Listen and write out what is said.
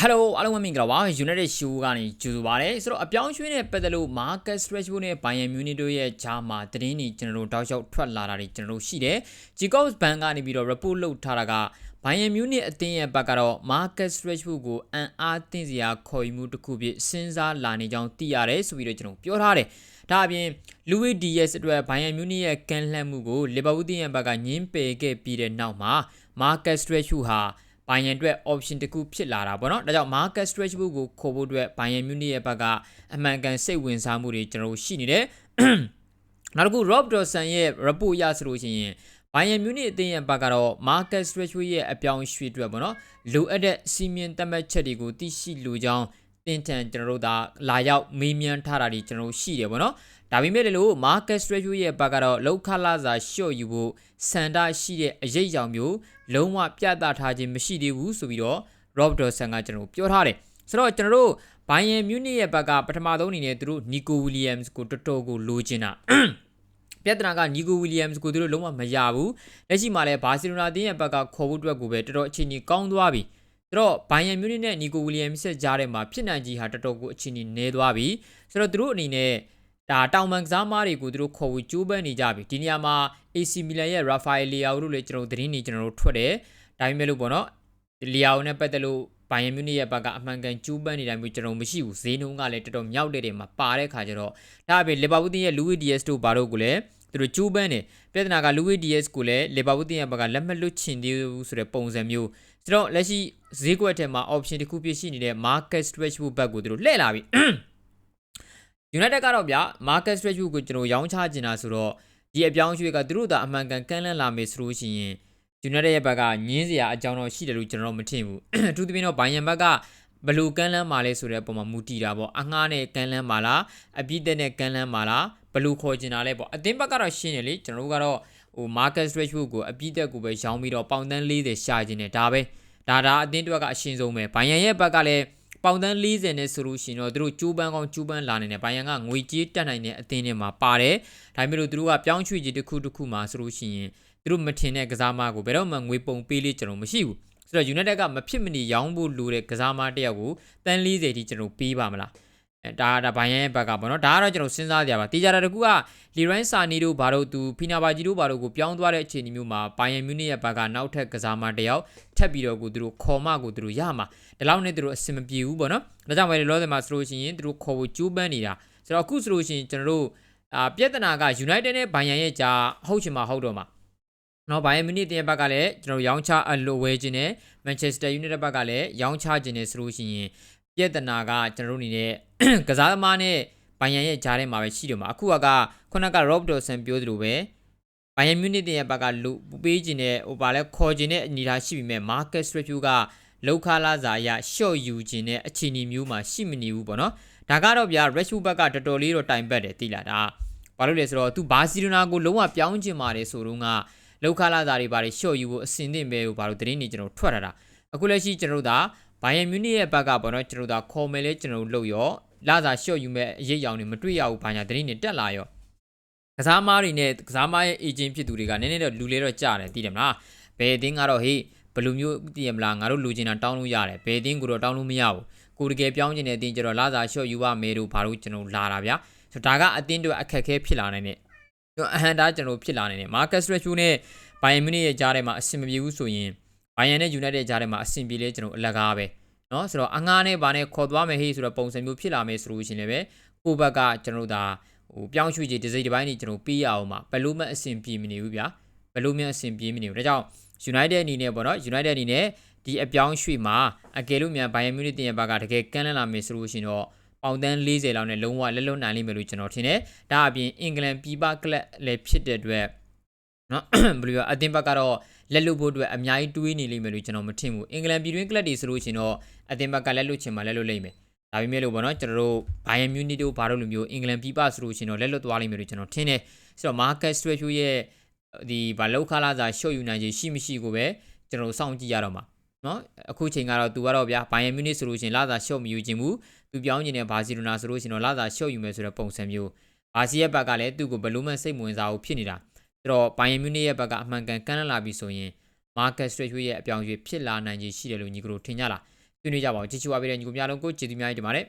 ဟယ်လိုအားလုံးပဲမင်္ဂလာပါ United Show ကနေကြိုဆိုပါရစေဆိုတော့အပြောင်းအရွှေ့နဲ့ပတ်သက်လို့ Market Rashford နဲ့ Bayern Munich တို့ရဲ့ဂျာမှာသတင်းတွေကျွန်တော်တို့တောက်လျှောက်ထွက်လာတာတွေကျွန်တော်တို့ရှိတယ် Jacobs Bank ကနေပြီးတော့ report လုပ်ထားတာက Bayern Munich အသင်းရဲ့ဘက်ကတော့ Market Rashford ကိုအန်အားသင့်စရာခေါ်ယူမှုတစ်ခုဖြစ်စဉ်းစားလာနေကြောင်းသိရတယ်ဆိုပြီးတော့ကျွန်တော်ပြောထားတယ်ဒါအပြင် Louis Diaz အတွက် Bayern Munich ရဲ့ကန်လှမ်းမှုကို Liverpool တင်းရဲ့ဘက်ကညှင်းပယ်ခဲ့ပြီးတဲ့နောက်မှာ Marcus Rashford ဟာ Bayern အတွက် option တစ်ခုဖြစ်လာတာပေါ့နော်ဒါကြောင့် Marcus Rashford ကိုခေါ်ဖို့အတွက် Bayern Munich ရဲ့ဘက်ကအမှန်ကန်စိတ်ဝင်စားမှုတွေကျွန်တော်တို့ရှိနေတယ်နောက်တစ်ခု Rob Dawson ရဲ့ report ရဆိုလို့ရှိရင် Bayern Munich အသင်းရဲ့ဘက်ကတော့ Marcus Rashford ရဲ့အပြောင်းရွှေ့အတွက်ပေါ့နော်လိုအပ်တဲ့စီမင်းတတ်မှတ်ချက်တွေကိုသိရှိလိုကြောင်း တင်းထန်ကျွန်တော်တို့ဒါလာရောက်မေးမြန်းထားတာတွေကျွန်တော်တို့ရှိတယ်ပေါ့နော်ဒါပေမဲ့လည်းလို့ Marcus Rashford ရဲ့ဘက်ကတော့လောက်ခလာစာရှော့ယူဖို့စန္ဒရှိတဲ့အရေးအကြောင်းမျိုးလုံးဝပြသထားခြင်းမရှိသေးဘူးဆိုပြီးတော့ Rob Dawson ကကျွန်တော်တို့ပြောထားတယ်ဆိုတော့ကျွန်တော်တို့ Bayern Munich ရဲ့ဘက်ကပထမဆုံးအနေနဲ့သူတို့ Nico Williams ကိုတော်တော်ကိုလိုချင်တာပြဿနာကနီကိုဝီလီယမ်စ်ကိုသူတို့လုံးဝမရဘူးလက်ရှိမှာလည်းဘာစီလိုနာတင်းရဲ့ဘက်ကခေါ်ဖို့အတွက်ကိုပဲတော်တော်အခြေအနေကောင်းသွားပြီ ဆိုတော့ဘိုင်ယန်မြူနစ်နဲ့နီကိုဝီလီယမ်စ်ကြားထဲမှာဖြစ်နိုင်ကြီးဟာတော်တော်ကိုအခြေအနေနည်းသွားပြီဆိုတော့သူတို့အနေနဲ့ဒါတောင်ပန်ကစားမားတွေကိုသူတို့ခေါ်ဖို့ကြိုးပမ်းနေကြပြီဒီနေရာမှာ AC Milan ရဲ့ Rafael Leao တို့လည်းကျွန်တော်သတင်းတွေကျွန်တော်တို့ထွက်တယ်ဒါပေမဲ့လို့ပေါ့နော် Leao နဲ့ပတ်သက်လို့ဘိုင်ယန်မြူနစ်ရဲ့ဘက်ကအမှန်ကန်ကျူးပန်းနေတာမျိုးကျွန်တော်မရှိဘူးဈေးနှုန်းကလည်းတော်တော်မြောက်တဲ့တယ်မှာပါတဲ့ခါကျတော့ဒါအပြင်လီဗာပူးတင်းရဲ့ Luis Diaz တို့ဘာတို့ကိုလည်းသူတို့ကျူးပန်းနေပြဿနာက Luis Diaz ကိုလည်းလီဗာပူးတင်းရဲ့ဘက်ကလက်မလွတ်ချင်သေးဘူးဆိုတဲ့ပုံစံမျိုး ဆိုတော့လက်ရှိဈေးကွက်ထဲမှာ option တစ်ခုပြရှိနေတဲ့ market Rashford ဘက်ကိုသူတို့လှည့်လာပြီ United ကတော့ဗျာ market Rashford ကိုကျွန်တော်ရောင်းချချင်တာဆိုတော့ဒီအပြောင်းအရွှေ့ကသူတို့သာအမှန်ကန်ကန့်လန့်လာမယ်ဆိုလို့ရှိရင် United ရဲ့ဘက်ကညင်းစရာအကြောင်းတော့ရှိတယ်လို့ကျွန်တော်မထင်ဘူးအထူးသဖြင့်တော့ Bayern ဘက်ကဘလူကန်းလန်းမာလဲဆိုတဲ့အပေါ်မှာမူတည်တာပေါ့အငှားနဲ့ကန်းလန်းမာလားအပြည့်တဲ့နဲ့ကန်းလန်းမာလားဘလူခေါ်ကျင်တာလဲပေါ့အသင်းဘက်ကတော့ရှင်းတယ်လေကျွန်တော်တို့ကတော့ ဟို market Rashford ကိုအပြည့်တက်ကိုပဲရောင်းပြီးတော့ပေါင်တန်း40ရှာကျင်တယ်ဒါပဲဒါဒါအသင်းတွေကအရှင်းဆုံးပဲ Bayern ရဲ့ဘက်ကလည်းပေါင်တန်း40နဲ့ဆိုလို့ရှိရင်တော့သူတို့ကျိုးပန်းကောင်းကျိုးပန်းလာနေတယ်ဘိုင်ယန်ကငွေကြေးတက်နိုင်တဲ့အသင်းတွေမှာပါတယ်ဒါပေမဲ့လို့သူတို့ကပြောင်းရွှေ့ကြီးတစ်ခုတစ်ခုမှာဆိုလို့ရှိရင်သူတို့မထင်တဲ့ကစားမကိုဘယ်တော့မှငွေပုံပေးလေးကျွန်တော်မရှိဘူးဆိုတော့ United ကမဖြစ်မနေရောင်းဖို့လိုတဲ့ကစားမတစ်ယောက်ကိုတန်း40ထိကျွန်တော်ပေးပါမလားအဲ ဒါဒါဘိုင်ယန်ရဲ့ဘက်ကပေါ့နော်ဒါကတော့ကျွန်တော်စဉ်းစားကြပါတေချာတာတကူကလီရိုင်းဆာနီတို့ဘာလို့သူဖီနာဘာဂျီတို့ဘာလို့ကိုပြောင်းသွားတဲ့အခြေအနေမျိုးမှာဘိုင်ယန်မြူနစ်ရဲ့ဘက်ကနောက်ထပ်ကစားမတစ်ယောက်ထပ်ပြီးတော့ကိုသူတို့ခေါ်မကိုသူတို့ရမှာဒီလောက်နဲ့သူတို့အဆင်မပြေဘူးပေါ့နော်ဒါကြောင့်ပဲလောဆယ်မှာဆိုလို့ရှိရင်သူတို့ခေါ်ဖို့ကြိုးပမ်းနေတာဆိုတော့အခုဆိုလို့ရှိရင်ကျွန်တော်တို့အာပြဿနာက United နဲ့ဘိုင်ယန်ရဲ့ကြားဟုတ်ချင်မှာဟုတ်တော့မှာနော်ဘိုင်ယန်မြူနစ်တင်ဘက်ကလည်းကျွန်တော်ရောင်းချအလိုဝဲခြင်းနဲ့ Manchester United ဘက်ကလည်းရောင်းချခြင်းနဲ့ဆိုလို့ရှိရင် ပြဿနာကကျွန်တော်တို့အနေနဲ့ကစားသမားနဲ့ဘိုင်ယန်ရဲ့ကြားထဲမှာပဲရှိတယ်မှာအခုကခုနက Rob Dawson ပြောသလိုပဲဘိုင်ယန်မြူနစ်တင်ရဲ့ဘက်ကလူပေးခြင်းနဲ့ဟိုပါလဲခေါ်ခြင်းနဲ့အနေထားရှိပြီမဲ့ Marcus Rashford ကလောက်ခလာစာအရရှော့ယူခြင်းနဲ့အခြေအနေမျိုးမှာရှိမနေဘူးပေါ့နော်ဒါကတော့ဗျာ Rashford ဘက်ကတော်တော်လေးတော့တိုင်ပတ်တယ်သိလားဒါဘာလို့လဲဆိုတော့သူဘာစီလိုနာကိုလုံးဝပြောင်းချင်ပါတယ်ဆိုတော့ကလောက်ခလာစာတွေဘာတွေရှော့ယူဖို့အစင်သင့်ပဲလို့ဘာလို့သတင်းတွေကျွန်တော်ထွက်လာတာအခုလက်ရှိကျွန်တော်တို့ဒါ ဘိုင်ယန်မြူနစ်ရဲ့ဘက်ကပေါ့နော်ကျွန်တော်တို့ဒါခေါ်မယ်လဲကျွန်တော်တို့လုပ်ရောလာစာရှော့ယူမဲ့အရေးအယောင်တွေမတွေ့ရဘူးဘာညာသတင်းတွေတက်လာရောကစားမားတွေနဲ့ကစားမားရဲ့ agent ဖြစ်သူတွေကနည်းနည်းတော့လူလဲတော့ကြားတယ်သိတယ်မလားဘယ်အတင်းကတော့ဟေးဘယ်လိုမျိုးသိရမလားငါတို့လူချင်တာတောင်းလို့ရတယ်ဘယ်အတင်းကိုတော့တောင်းလို့မရဘူးကိုတကယ်ပြောင်းချင်တဲ့အတင်းကျတော့လာစာရှော့ယူရမယ်လို့ဘာလို့ကျွန်တော်လာတာဗျာဆိုတော့ဒါကအတင်းတွေအခက်ခဲဖြစ်လာနိုင်တဲ့အဟန်တာကျွန်တော်ဖြစ်လာနိုင်တယ်မာကတ်စရက်ရှူနဲ့ဘိုင်ယန်မြူနစ်ရဲ့ကြားထဲမှာအဆင်မပြေဘူးဆိုရင် ဘိုင်ယန်နဲ့ယူနိုက်တက်ကြားထဲမှာအဆင်ပြေလဲကျွန်တော်အလကားပဲเนาะဆိုတော့အငားနဲ့ဗာနဲ့ခေါ်သွားမယ်ဟေးဆိုတော့ပုံစံမျိုးဖြစ်လာမယ်ဆိုလို့ရှိရင်လည်းပဲကိုဘက်ကကျွန်တော်တို့ဒါဟိုပြောင်းရွှေ့ကြီးဒီစိတ်တစ်ပိုင်းနေကျွန်တော်ပေးရအောင်ပါဘယ်လိုမှအဆင်ပြေမနေဘူးဗျာဘယ်လိုမှအဆင်ပြေမနေဘူးဒါကြောင့် United အနေနဲ့ပေါ့နော် United အနေနဲ့ဒီအပြောင်းရွှေ့မှာအကယ်လို့မြန် Bayern Munich တင်ရဘက်ကတကယ်ကန့်လန့်လာမယ်ဆိုလို့ရှိရင်တော့ပေါင်တန်း40လောက်နဲ့လုံးဝလက်လွတ်နိုင်လိမ့်မယ်လို့ကျွန်တော်ထင်တယ်ဒါအပြင်အင်္ဂလန်ပြည်ပကလပ်လည်းဖြစ်တဲ့အတွက် နော်ဘယ်လိုအသင်းဘက်ကတော့လက်လွတ်ဖို့အတွက်အများကြီးတွေးနေလိမ့်မယ်လို့ကျွန်တော်မထင်ဘူးအင်္ဂလန်ပြည်တွင်းကလပ်တွေဆိုလို့ရှိရင်တော့အသင်းဘက်ကလက်လွတ်ချင်မှလက်လွတ်လိမ့်မယ်ဒါပေမဲ့လို့ပေါ့နော်ကျွန်တော်တို့ Bayern Munich တို့ဘာလို့လိုမျိုးအင်္ဂလန်ပြည်ပဆိုလို့ရှိရင်တော့လက်လွတ်သွားလိမ့်မယ်လို့ကျွန်တော်ထင်တယ်ဆိုတော့ Marcus Rashford ရဲ့ဒီဘာလောက်ခလာစာရှော့ယူနိုင်ခြင်းရှိမရှိကိုပဲကျွန်တော်စောင့်ကြည့်ရတော့မှာနော်အခုချိန်ကတော့သူကတော့ဗျာဘိုင်ယန်မြူနစ်ဆိုလို့ရှိရင်လာသာရှော့မယူခြင်းဘူးသူပြောင်းနေတဲ့ဘာစီလိုနာဆိုလို့ရှိရင်တော့လာသာရှော့ယူမယ်ဆိုတဲ့ပုံစံမျိုးဘာစီရဲ့ဘက်ကလည်းသူ့ကိုဘယ်လိုမှစိတ်ဝင်စားဘူးဖြစ်နေတာ ဆိုတော့ဘိုင်ယန်မြူနစ်ရဲ့ဘက်ကအမှန်ကန်ကမ်းလှမ်းလာပြီဆိုရင်မာကတ်စထရစ်ရဲ့အပြောင်းအရွှေ့ဖြစ်လာနိုင်ခြင်းရှိတယ်လို့ညီကတို့ထင်ကြလားဆွေးနွေးကြပါအောင်ကြည့်ချူပါပေးတဲ့ညီကိုများလုံးကိုကျေးဇူးများတင်ပါတယ်